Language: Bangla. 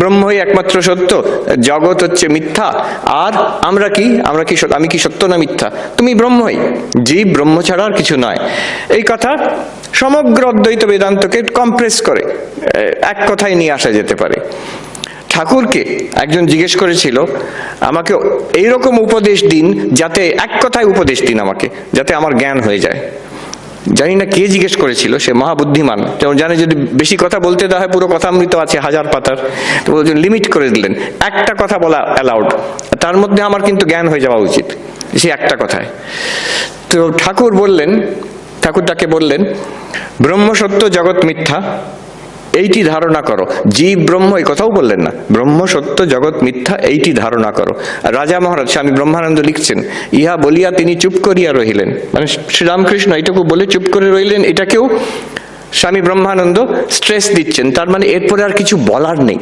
ব্রহ্মই একমাত্র সত্য, জগৎ হচ্ছে মিথ্যা, আর আমরা কি? আমরা কি আমি কি সত্য না মিথ্যা? তুমি ব্রহ্মই। জীব ব্রহ্ম ছাড়া আর কিছু নয়। এই কথা সমগ্র অদ্বৈত বেদান্তকে কম্প্রেস করে এক কথায় নিয়ে আসা যেতে পারে। ঠাকুরকে একজন জিজ্ঞেস করেছিল, আমাকে এইরকম উপদেশ দিন যাতে এক কথায় উপদেশ দিন আমাকে, যাতে আমার জ্ঞান হয়ে যায়। জানি না কে জিজ্ঞেস করেছিল, সে মহাবুদ্ধিমান। যেমন জানে যদি বেশি কথা বলতে দেওয়া হয়, পুরো কথা কথামৃত আছে হাজার পাতার। তো বলছেন লিমিট করে দিলেন, একটা কথা বলা অ্যালাউড তার মধ্যে আমার কিন্তু জ্ঞান হয়ে যাওয়া উচিত, সে একটা কথায়। তো ঠাকুর বললেন ঠাকুর তাকে বললেন ব্রহ্ম সত্য জগৎ মিথ্যা এইটি ধারণা করো। জীব, ব্রহ্ম এই কথাও বললেন না। ব্রহ্ম, সত্য, জগৎ, মিথ্যা এইটি ধারণা করো। রাজা মহারাজ, স্বামী ব্রহ্মানন্দ লিখছেন, ইহা বলিয়া তিনি চুপ করিয়া রহিলেন। মানে শ্রীরামকৃষ্ণ এইটুকু বলে চুপ করে রইলেন, এটাকেও স্বামী ব্রহ্মানন্দ স্ট্রেস দিচ্ছেন। তার মানে এরপরে আর কিছু বলার নেই।